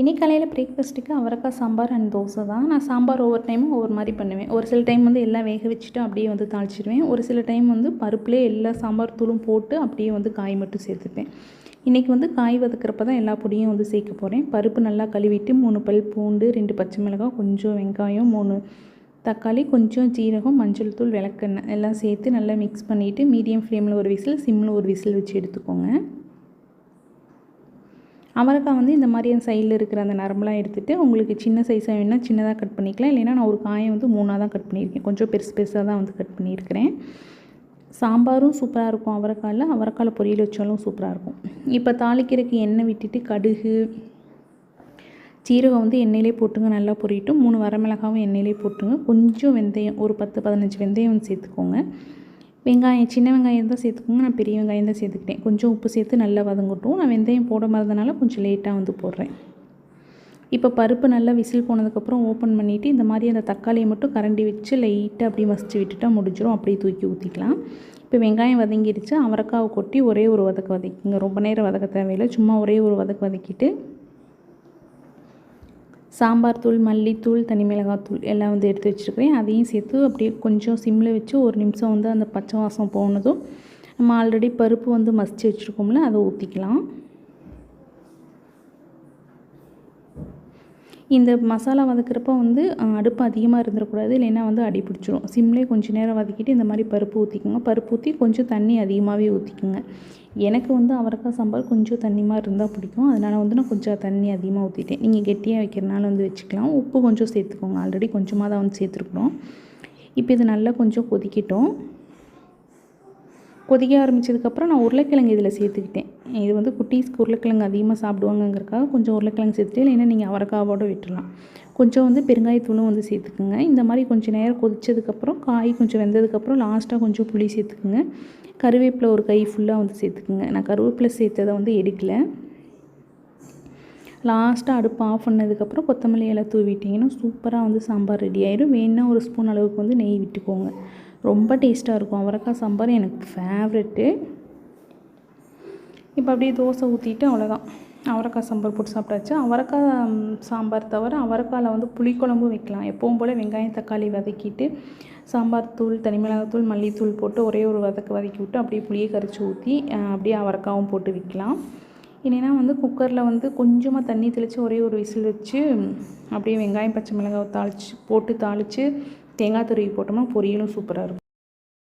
இன்னைக்கு காலையில் பிரேக்ஃபாஸ்ட்டுக்கு அவரைக்காய் சாம்பார் அண்ட் தோசை தான். நான் சாம்பார் ஒவ்வொரு டைமும் ஒவ்வொரு மாதிரி பண்ணுவேன். ஒரு சில டைம் வந்து எல்லாம் வேக வச்சுட்டு அப்படியே வந்து தாளிச்சிடுவேன் ஒரு சில டைம் வந்து பருப்புலேயே எல்லா சாம்பார் தூளும் போட்டு அப்படியே வந்து காய் மட்டும் சேர்த்துப்பேன். இன்றைக்கி வந்து காய் வதக்கிறப்ப தான் எல்லா பொடியும் வந்து சேர்க்க போகிறேன் பருப்பு நல்லா கழுவிட்டு மூணு பல் பூண்டு ரெண்டு பச்சை மிளகாய் கொஞ்சம் வெங்காயம் மூணு தக்காளி கொஞ்சம் ஜீரகம் மஞ்சள் தூள் விளக்கெண்ணெய் எல்லாம் சேர்த்து நல்லா மிக்ஸ் பண்ணிவிட்டு மீடியம் ஃப்ளேமில் ஒரு விசில் சிம்மில் ஒரு விசில் வச்சு எடுத்துக்கோங்க. அவரைக்காய் வந்து இந்த மாதிரி அந்த சைடில் இருக்கிற அந்த நரம்பெலாம் எடுத்துகிட்டு உங்களுக்கு சின்ன சைஸாக வேணுன்னா சின்னதாக கட் பண்ணிக்கலாம். இல்லைன்னா நான் ஒரு காயை வந்து மூணாக தான் கட் பண்ணியிருக்கேன். கொஞ்சம் பெருசு பெருசாக தான் வந்து கட் பண்ணியிருக்கிறேன். சாம்பாரும் சூப்பராக இருக்கும் அவரைக்காயில். அவரைக்காயில் பொரியல் வச்சாலும் சூப்பராக இருக்கும். இப்போ தாளிக்கிறதுக்கு எண்ணெய் விட்டுட்டு கடுகு சீரகம் வந்து எண்ணெயிலே போட்டுங்க நல்லா பொரியட்டும். மூணு வரமிளகாவும் எண்ணெயிலே போட்டுங்க. கொஞ்சம் வெந்தயம் ஒரு பத்து பதினஞ்சு வெந்தயம் சேர்த்துக்கோங்க. வெங்காயம் சின்ன வெங்காயம் தான் சேர்த்துக்கோங்க. நான் பெரிய வெங்காயம் தான் சேர்த்துக்கிட்டேன். கொஞ்சம் உப்பு சேர்த்து நல்லா வதங்கட்டும். நான் வெந்தயம் போட மறந்தனால கொஞ்சம் லேட்டாக வந்து போடுறேன். இப்போ பருப்பு நல்லா விசில் போனதுக்கப்புறம் ஓப்பன் பண்ணிவிட்டு இந்த மாதிரி அந்த தக்காளியை மட்டும் கரண்டி வச்சு லைட்டாக அப்படியே மசிச்சு விட்டுட்டால் முடிஞ்சிடும் அப்படியே தூக்கி ஊற்றிக்கலாம் இப்போ வெங்காயம் வதங்கிடுச்சு அவரைக்காவை கொட்டி ஒரே ஒரு வதக்க வதக்கிங்க. ரொம்ப நேரம் வதக்க தேவையில்லை. சும்மா ஒரே ஒரு வதக்க வதக்கிட்டு சாம்பார் தூள் மல்லித்தூள் தனி மிளகாத்தூள் எல்லாம் வந்து எடுத்து வச்சுருக்கிறேன். அதையும் சேர்த்து அப்படியே கொஞ்சம் சிம்மில் வச்சு ஒரு நிமிஷம் வந்து அந்த பச்சை வாசம் போனதும் நம்ம ஆல்ரெடி பருப்பு வந்து மசித்து வச்சுருக்கோம்ல அதை ஊற்றிக்கலாம் இந்த மசாலா வதக்கிறப்ப வந்து அடுப்பு அதிகமாக இருந்துடக்கூடாது இல்லைன்னா வந்து அடி பிடிச்சிரும். சிம்லேயே கொஞ்சம் நேரம் வதக்கிட்டு இந்த மாதிரி பருப்பு ஊற்றிக்கோங்க பருப்பு ஊற்றி கொஞ்சம் தண்ணி அதிகமாகவே ஊற்றிக்கோங்க எனக்கு வந்து அவரைக்காய் சாம்பார் கொஞ்சம் தண்ணிமாக இருந்தால் பிடிக்கும். அதனால் வந்து நான் கொஞ்சம் தண்ணி அதிகமாக ஊற்றிட்டேன் நீங்கள் கெட்டியாக வைக்கிறனால வந்து வச்சுக்கலாம். உப்பு கொஞ்சம் சேர்த்துக்கோங்க. ஆல்ரெடி கொஞ்சமாக தான் வந்து சேர்த்துருக்குறோம். இப்போ இது நல்லா கொஞ்சம் கொதிக்கிட்டோம். கொதிக்க ஆரம்பித்ததுக்கப்புறம் நான் உருளைக்கிழங்கு இதில் சேர்த்துக்கிட்டேன். இது வந்து குட்டீஸ்க்கு உருளைக்கிழங்கு அதிகமாக சாப்பிடுவாங்கங்கிறக்காக கொஞ்சம் உருளைக்கிழங்கு சேர்த்துட்டு இல்லைன்னா நீங்கள் அவரைக்காவோடு விட்டுடலாம். கொஞ்சம் வந்து பெருங்காயத்தூளும் வந்து சேர்த்துக்குங்க. இந்த மாதிரி கொஞ்சம் நேரம் கொதித்ததுக்கப்புறம் காய் கொஞ்சம் வெந்ததுக்கப்புறம் லாஸ்ட்டாக கொஞ்சம் புளி சேர்த்துக்குங்க. கருவேப்பிலை ஒரு கை ஃபுல்லாக வந்து சேர்த்துக்குங்க. நான் கருவேப்பிலை சேர்த்ததை வந்து எடுக்கலை. லாஸ்ட்டாக அடுப்பு ஆஃப் பண்ணதுக்கப்புறம் கொத்தமல்லி இலை தூவிட்டிங்கன்னா சூப்பராக வந்து சாம்பார் ரெடி ஆகிடும் வேணுன்னா ஒரு ஸ்பூன் அளவுக்கு வந்து நெய் விட்டுக்கோங்க. ரொம்ப டேஸ்ட்டாக இருக்கும். அவரைக்காய் சாம்பார் எனக்கு ஃபேவரெட்டு இப்போ அப்படியே தோசை ஊற்றிட்டு அவ்வளோதான் அவரைக்காய் சாம்பார் போட்டு சாப்பிட்டாச்சு. அவரைக்காய் சாம்பார் தவிர அவரைக்காயில் வந்து புளிக்குழம்பும் வைக்கலாம். எப்பவும் போல் வெங்காயம் தக்காளி வதக்கிட்டு சாம்பார் தூள் தனி மிளகாத்தூள் மல்லித்தூள் போட்டு ஒரே ஒரு வதக்க வதக்கி விட்டு அப்படியே புளியை கரைச்சி ஊற்றி அப்படியே அவரைக்காவும் போட்டு விற்கலாம் இல்லைன்னா வந்து குக்கரில் வந்து கொஞ்சமாக தண்ணி தெளித்து ஒரே ஒரு விசில் வச்சு அப்படியே வெங்காயம் பச்சை மிளகாய் தாளித்து போட்டு தாளித்து தேங்காய் துருவி போட்டோம்னா பொரியலும் சூப்பராக இருக்கும்.